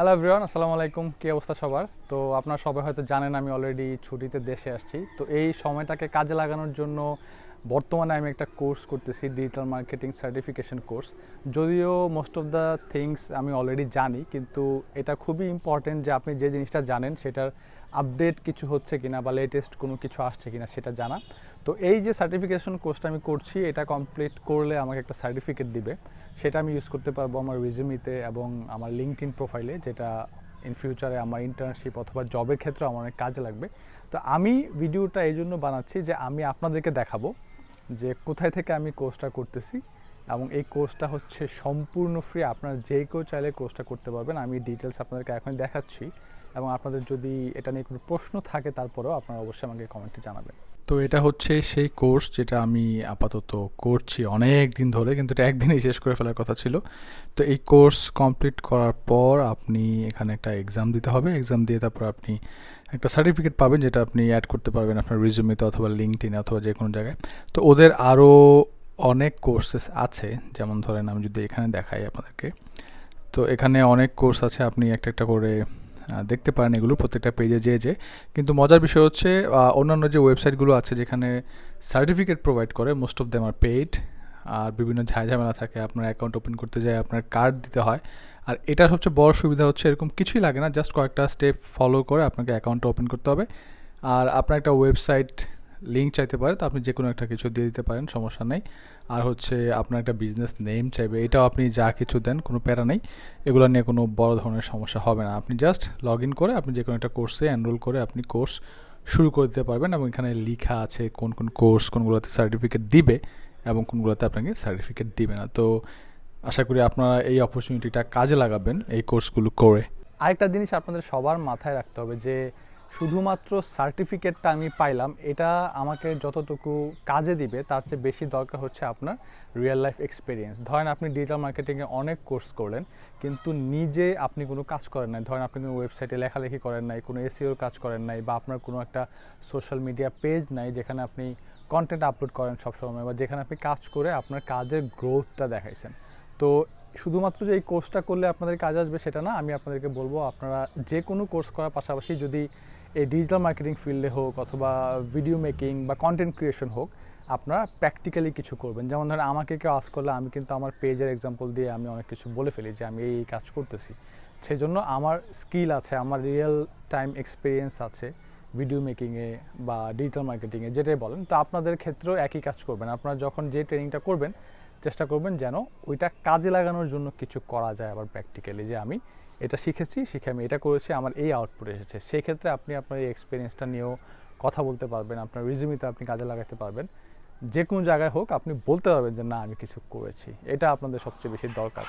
Hello everyone আসসালামু আলাইকুম। কী অবস্থা সবার? তো আপনারা সবাই হয়তো জানেন আমি অলরেডি ছুটিতে দেশে আসছি। তো এই সময়টাকে কাজে লাগানোর জন্য বর্তমানে আমি একটা কোর্স করতেছি ডিজিটাল মার্কেটিং সার্টিফিকেশন কোর্স যদিও মোস্ট অফ দ্য থিংস আমি অলরেডি জানি, কিন্তু এটা খুবই ইম্পর্টেন্ট যে আপনি যে জিনিসটা জানেন, সেটার আপডেট কিছু হচ্ছে কিনা বা লেটেস্ট কোনো কিছু আসছে কিনা সেটা জানা। তো এই যে সার্টিফিকেশন কোর্সটা আমি করছি, এটা কমপ্লিট করলে আমাকে একটা সার্টিফিকেট দিবে। সেটা আমি ইউজ করতে পারব আমার রিজিউমিতে এবং আমার লিঙ্কড ইন প্রোফাইলে যেটা ইন ফিউচারে আমার ইন্টার্নশিপ অথবা জবের ক্ষেত্রে আমার অনেক কাজে লাগবে। তো আমি ভিডিওটা এই জন্য বানাচ্ছি যে আমি আপনাদেরকে দেখাবো যে কোথায় থেকে আমি কোর্সটা করতেছি এবং এই কোর্সটা হচ্ছে সম্পূর্ণ ফ্রি আপনারা যে কেউ চাইলে কোর্সটা করতে পারবেন। আমি ডিটেলস আপনাদেরকে এখন দেখাচ্ছি। এবং আপনাদের যদি এটা নিয়ে কোনো প্রশ্ন থাকে, তারপরেও আপনারা অবশ্যই আমাকে কমেন্টে জানাবেন। তো এটা হচ্ছে সেই কোর্স যেটা আমি আপাতত করছি অনেক দিন ধরে, কিন্তু এটা একদিনেই শেষ করে ফেলার কথা ছিল। তো এই কোর্স কমপ্লিট করার পর আপনি এখানে একটা এক্সাম দিতে হবে। এক্সাম দিয়ে তারপর আপনি একটা সার্টিফিকেট পাবেন, যেটা আপনি অ্যাড করতে পারবেন আপনার রিজুমিতে অথবা লিঙ্কটিনে অথবা যে কোনো জায়গায়। তো ওদের আরও অনেক কোর্সেস আছে, যেমন ধরেন আমি যদি এখানে দেখাই আপনাদেরকে। তো এখানে অনেক কোর্স আছে, আপনি একটা একটা করে দেখতে পারেন এগুলো প্রত্যেকটা পেজে যেয়ে যে কিন্তু মজার বিষয় হচ্ছে অন্যান্য যে ওয়েবসাইটগুলো আছে যেখানে সার্টিফিকেট প্রোভাইড করে মোস্ট অফ দেম আর পেইড আর বিভিন্ন ঝামেলা থাকে, আপনার অ্যাকাউন্ট ওপেন করতে যায়, আপনার কার্ড দিতে হয়। আর এটা সবচেয়ে বড় সুবিধা হচ্ছে, এরকম কিছুই লাগে না জাস্ট কয়েকটা স্টেপ ফলো করে আপনাকে অ্যাকাউন্টটা ওপেন করতে হবে। আর আপনার একটা ওয়েবসাইট লিঙ্ক চাইতে পারে, তো আপনি যে কোনো একটা কিছু দিয়ে দিতে পারেন, সমস্যা নেই। আর হচ্ছে আপনার একটা বিজনেস নেম চাইবে, এটাও আপনি যা কিছু দেন, কোনো প্যারা নেই। এগুলো নিয়ে কোনো বড় ধরনের সমস্যা হবে না। আপনি জাস্ট লগ ইন করে আপনি যে কোনো একটা কোর্সে এনরোল করে আপনি কোর্স শুরু করে দিতে পারবেন এবং এখানে লেখা আছে কোন কোন কোর্স কোনগুলোতে সার্টিফিকেট দিবে এবং কোনগুলোতে আপনাকে সার্টিফিকেট দিবে না। তো আশা করি আপনারা এই অপরচুনিটিটা কাজে লাগাবেন এই কোর্সগুলো করে। আরেকটা জিনিস আপনাদের সবার মাথায় রাখতে হবে যে শুধুমাত্র সার্টিফিকেটটা আমি পাইলাম, এটা আমাকে যতটুকু কাজে দিবে, তার চেয়ে বেশি দরকার হচ্ছে আপনার রিয়েল লাইফ এক্সপিরিয়েন্স ধরেন আপনি ডিজিটাল মার্কেটিংয়ে অনেক কোর্স করলেন, কিন্তু নিজে আপনি কোনো কাজ করেন নাই। ধরেন আপনি কোনো ওয়েবসাইটে লেখালেখি করেন নাই, কোনো এসিওর কাজ করেন নাই, বা আপনার কোনো একটা সোশ্যাল মিডিয়া পেজ নাই, যেখানে আপনি কন্টেন্ট আপলোড করেন সবসময়, বা যেখানে আপনি কাজ করে আপনার কাজের গ্রোথটা দেখাইছেন। তো শুধুমাত্র যে এই কোর্সটা করলে আপনাদের কাজ আসবে সেটা না, আমি আপনাদেরকে বলব, আপনারা যে কোনো কোর্স করার পাশাপাশি যদি এই ডিজিটাল মার্কেটিং ফিল্ডে হোক অথবা ভিডিও মেকিং বা কন্টেন্ট ক্রিয়েশন হোক, আপনারা প্র্যাকটিক্যালি কিছু করবেন। যেমন ধরেন আমাকে কেউ আস করলে আমি কিন্তু আমার পেজের এক্সাম্পল দিয়ে আমি অনেক কিছু বলে ফেলি যে আমি এই কাজ করতেছি। সেই জন্য আমার স্কিল আছে, আমার রিয়েল টাইম এক্সপিরিয়েন্স আছে ভিডিও মেকিংয়ে বা ডিজিটাল মার্কেটিংয়ে যেটাই বলেন। তো আপনাদের ক্ষেত্রেও একই কাজ করবেন। আপনারা যখন যে ট্রেনিংটা করবেন, চেষ্টা করবেন যেন ওইটা কাজে লাগানোর জন্য কিছু করা যায় আবার প্র্যাকটিক্যালি যে আমি এটা শিখেছি, শিখে আমি এটা করেছি, আমার এই আউটপুট এসেছে। সেক্ষেত্রে আপনি আপনার এই এক্সপিরিয়েন্সটা নিয়েও কথা বলতে পারবেন, আপনার রিজিউমিতে আপনি কাজে লাগাতে পারবেন। যে কোনো জায়গায় হোক, আপনি বলতে পারবেন যে, না, আমি কিছু করেছি। এটা আপনাদের সবচেয়ে বেশি দরকার।